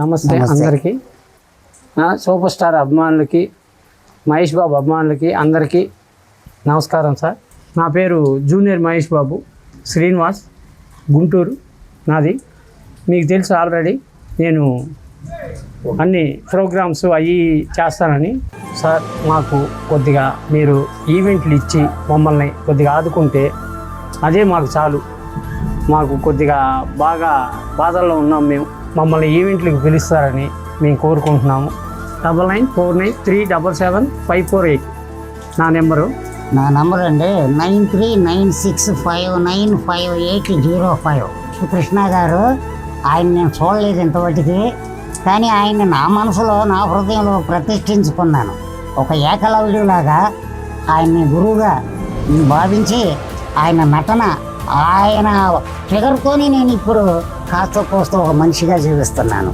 నమస్తే. అందరికీ. Super star అభిమానులకి మహేష్ బాబు అభిమానులకి అందరికీ నమస్కారం సార్. నా పేరు జూనియర్ మహేష్ బాబు శ్రీనివాస్ గుంటూరు నాది. మీకు తెలుసు ఆల్రెడీ నేను అన్ని ప్రోగ్రామ్స్ అవి చేస్తానని. సార్ మాకు కొద్దిగా మీరు ఈవెంట్లు ఇచ్చి మమ్మల్ని కొద్దిగా ఆదుకుంటే అదే మాకు చాలు. మాకు కొద్దిగా బాగా బాధల్లో ఉన్నాం మేము. మమ్మల్ని ఈవెంట్లకు పిలుస్తారని మేము కోరుకుంటున్నాము. Double nine four nine three double seven five four eight. నా నెంబరు? నా నంబర్ అండి nine three nine six five nine five eight zero five. Krishna గారు ఆయన నేను చూడలేదు ఇంతవరకు కానీ ఆయన నా మనసులో నా హృదయంలో ప్రతిష్ఠించుకున్నాను. ఒక ఏకలవ్యులాగా ఆయన్ని గురువుగా భావించి ఆయన నటన ఆయన ఫిగర్తోని నేను ఇప్పుడు కాస్త కోస్త ఒక మనిషిగా జీవిస్తున్నాను.